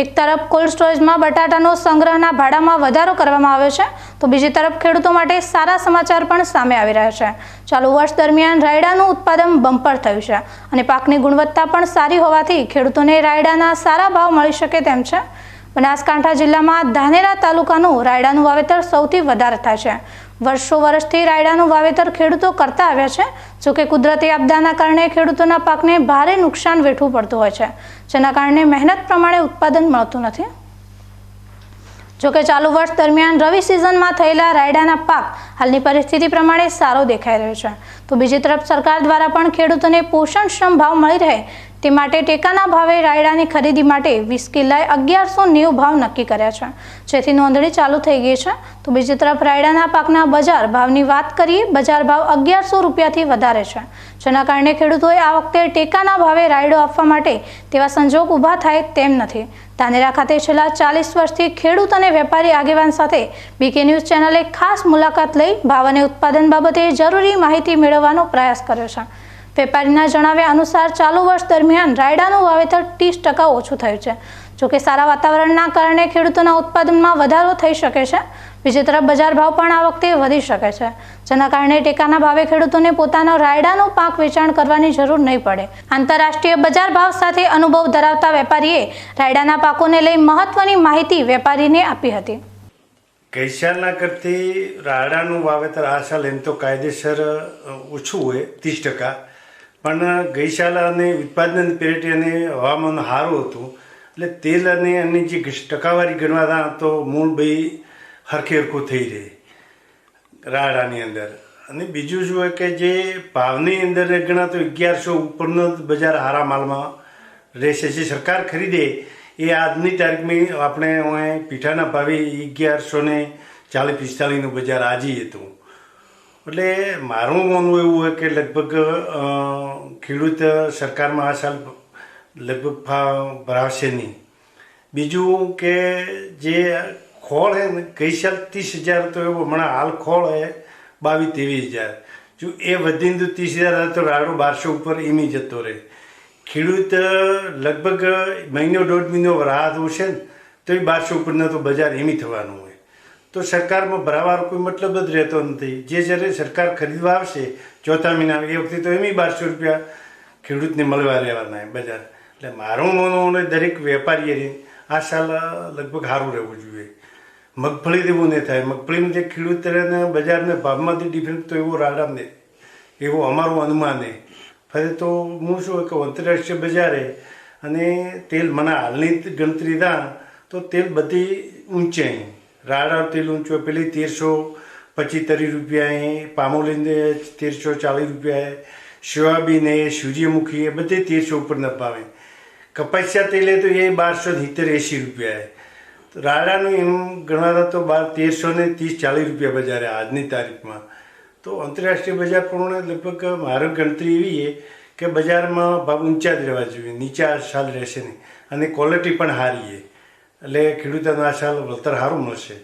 એક તરફ કોલ્ડ સ્ટોરેજમાં બટાટાનો સંગ્રહના ભાડામાં વધારો કરવામાં આવ્યો છે, તો બીજી તરફ ખેડૂતો માટે સારા સમાચાર પણ સામે આવી રહ્યા છે. ચાલુ વર્ષ દરમિયાન રાયડાનું ઉત્પાદન બમ્પર થયું છે અને પાકની ગુણવત્તા પણ સારી હોવાથી ખેડૂતોને રાયડાના સારા ભાવ મળી શકે તેમ છે. બનાસકાંઠા જિલ્લામાં ધાનેરા તાલુકાનું રાયડાનું વાવેતર સૌથી વધારે થાય છે. વર્ષો વર્ષથી રાયડાનું વાવેતર ખેડૂતો કરતા આવ્યા છે. જોકે કુદરતી આપદાના કારણે ખેડૂતોના પાકને ભારે નુકસાન વેઠવું પડતું હોય છે. જેના કારણે મહેનત પ્રમાણે ઉત્પાદન મળતું નથી. જોકે ચાલુ વર્ષ દરમિયાન રવિ સિઝનમાં થયેલા રાયડાના પાક હાલની પરિસ્થિતિ પ્રમાણે સારો દેખાઈ રહ્યો છે. તો બીજી તરફ સરકાર દ્વારા પણ ખેડૂતોને પોષણક્ષમ ભાવ મળી રહે તે માટે ટેકાના ભાવે રાયડાની ખરીદી માટે વીસ કિલ્લાએ અગિયારસો નેવું ભાવ નક્કી કર્યા છે. જેથી નોંધણી ચાલુ થઈ ગઈ છે. તો બીજી તરફ રાયડાના પાકના બજાર ભાવની વાત કરીએ, બજાર ભાવ અગિયારસો રૂપિયાથી વધારે છે. જેના કારણે ખેડૂતોએ આ વખતે ટેકાના ભાવે રાયડો આપવા માટે તેવા સંજોગ ઊભા થાય તેમ નથી. ધાનેરા ખાતે છેલ્લા ચાલીસ વર્ષથી ખેડૂત અને વેપારી આગેવાન સાથે બીકે ન્યૂઝ ચેનલે ખાસ મુલાકાત લઈ ભાવ અને ઉત્પાદન બાબતે જરૂરી માહિતી મેળવવાનો પ્રયાસ કર્યો છે. વેપારીના જણાવ્યા અનુસાર, ચાલુ વર્ષ દરમિયાન રાયડાનું વાવેતર ત્રીસ ટકા ઓછું થયું છે. જોકે સારા વાતાવરણના કારણે ખેડૂતોના ઉત્પાદનમાં વધારો થઈ શકે છે. બીજી તરફ, બજાર ભાવ પણ આ વખતે વધી શકે છે. જેના કારણે ટેકાના ભાવે ખેડૂતોને પોતાનો રાયડાનો પાક વેચાણ કરવાની જરૂર નહીં પડે. આંતરરાષ્ટ્રીય બજાર ભાવ સાથે અનુભવ ધરાવતા વેપારીએ રાયડાના પાકોને લઈ મહત્વની માહિતી વેપારીને આપી હતી. ગઈ કરતી રાયડાનું વાવેતર આ સાલ એમ તો કાયદેસર ઓછું હોય, ત્રીસ ટકા. પણ ગઈ અને ઉત્પાદન પેટી અને હવામાન સારું હતું. એટલે તેલ અને એની જે ટકાવારી ગણવાતા તો મૂળ ભાઈ હરખે હરખું થઈ રહે રાડાની અંદર. અને બીજું શું હોય કે જે ભાવની અંદર ગણાતો અગિયારસો ઉપરનો બજાર હારા માલમાં રહેશે. જે સરકાર ખરીદે એ આજની તારીખમાં આપણે પીઠાના ભાવે અગિયારસો ને ચાલીસ પિસ્તાલીસનું બજાર આજે હતું. એટલે મારું માનવું એવું હોય કે લગભગ ખેડૂત સરકારમાં આ સાલ લગભગ ભરાશે નહીં. બીજું કે જે ખોળ હે ને, ગઈ સાલ ત્રીસ હજાર તો એવો, હમણાં હાલ ખોળ હે બાવીસ ત્રેવીસ હજાર. જો એ વધીને તો ત્રીસ હજાર તો રાડો બારસો ઉપર એમી જતો રહે. ખેડૂત લગભગ મહિનો દોઢ મહિનો રાહત હોય છે ને તો એ બારસો ઉપરના તો બજાર એમી થવાનું તો સરકારમાં ભરાવાનો કોઈ મતલબ જ રહેતો નથી. જે જ્યારે સરકાર ખરીદવા આવશે, ચોથા મહિના એ વખતે તો એમ બારસો રૂપિયા ખેડૂતને મળવા રહેવાના બજાર. એટલે મારું મનોને દરેક વેપારીએ આ સાલ લગભગ સારું રહેવું જોઈએ. મગફળી જેવું નહીં થાય. મગફળીમાં જે ખેડૂતને બજારના ભાવમાંથી ડિફરન્સ તો એવો રાડામ નહીં. એવું અમારું અનુમાન નહીં. ફરી તો હું શું કે આંતરરાષ્ટ્રીય બજારે અને તેલ, મને હાલની ગણતરી થાય તો તેલ બધી ઊંચે રાડા તેલ ઊંચો પેલી તેરસો પચીસ ત્રીસ રૂપિયા એ પામોલીન તેરસો ચાલીસ રૂપિયા સોયાબીન એ સૂર્યમુખી એ બધે તેરસો ઉપર ન ભાવે કપાસિયા તેલ તો એ બારસો સિત્તેર એંસી રૂપિયા રાડાનું એમ ગણવાતા તો બાર તેરસો ને ત્રીસ ચાલીસ રૂપિયા બજારે આજની તારીખમાં. તો આંતરરાષ્ટ્રીય બજાર પ્રમાણે લગભગ મારો ગણતરી એવી છે કે બજારમાં ભાવ ઊંચા જ રહેવા જોઈએ, નીચા સાલ રહેશે નહીં. અને ક્વોલિટી પણ સારી છે. એટલે ખેડૂતોને આ સાલ વળતર સારું મળશે.